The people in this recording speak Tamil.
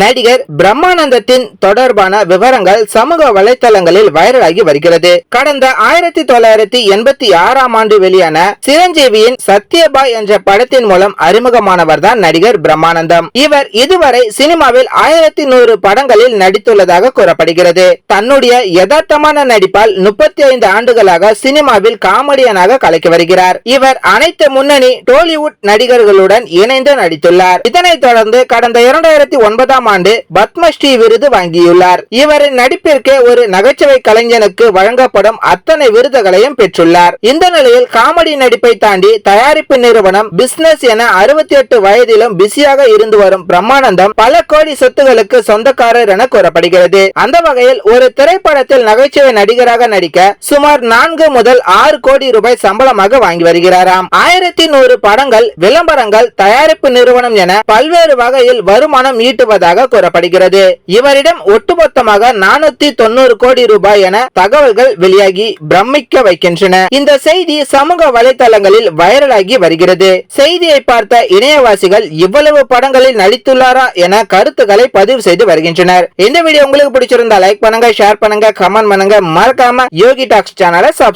நடிகர் பிரம்மானந்தத்தின் தொடர்பான விவரங்கள் சமூக வலைதளங்களில் வைரலாகி வருகிறது. கடந்த ஆயிரத்தி தொள்ளாயிரத்தி எண்பத்தி ஆறாம் ஆண்டு வெளியான சிரஞ்சீவியின் சத்யபாய் என்ற படத்தின் மூலம் அறிமுகமானவர் தான் நடிகர் பிரம்மானந்தம். இவர் இதுவரை சினிமாவில் ஆயிரத்தி நூறு படங்களில் நடித்துள்ளதாக கூறப்படுகிறது. தன்னுடைய யதார்த்தமான நடிப்பால் முப்பத்தி ஐந்து ஆண்டுகளாக சினிமாவில் காமெடியனாக கலக்கி வருகிறார். இவர் அனைத்து முன்னணி டோலிவுட் நடிகர்களுடன் இணைந்து நடித்துள்ளார். இதனைத் தொடர்ந்து கடந்த இரண்டாயிரத்தி ஒன்பதாம் ஆறாம் ஆண்டு பத்மஸ்ரீ விருது வாங்கியுள்ளார். இவரின் நடிப்பிற்கே ஒரு நகைச்சுவை கலைஞனுக்கு வழங்கப்படும் அத்தனை விருதுகளையும் பெற்றுள்ளார். இந்த நிலையில் காமெடி நடிப்பை தாண்டி தயாரிப்பு நிறுவனம் பிசினஸ் என அறுபத்தி எட்டு வயதிலும் பிஸியாக இருந்து வரும் பிரம்மானந்தம் பல கோடி சொத்துகளுக்கு சொந்தக்காரர் என கூறப்படுகிறது. அந்த வகையில் ஒரு திரைப்படத்தில் நகைச்சுவை நடிகராக நடிக்க சுமார் நான்கு முதல் ஆறு கோடி ரூபாய் சம்பளமாக வாங்கி வருகிறாராம். ஆயிரத்தி நூறு படங்கள் விளம்பரங்கள் தயாரிப்பு நிறுவனம் என பல்வேறு வகையில் வருமானம் ஈட்டுவதாக கூறப்படுகிறது இவரிடம் ஒட்டுமொத்தமாக நானூத்தி தொண்ணூறு கோடி ரூபாய் என தகவல்கள் வெளியாகி பிரமிக்க வைக்கின்றன. இந்த செய்தி சமூக வலைதளங்களில் வைரலாகி வருகிறது. செய்தியை பார்த்த இணையவாசிகள் இவ்வளவு படங்களில் நடித்துள்ளாரா என கருத்துக்களை பதிவு செய்து வருகின்றனர். இந்த வீடியோ உங்களுக்கு பிடிச்சிருந்தா லைக் பண்ணுங்க ஷேர் பண்ணுங்க கமெண்ட் பண்ணுங்க. மறக்காம யோகி டாக்ஸ் சேனலை சப்ஸ்கிரைப்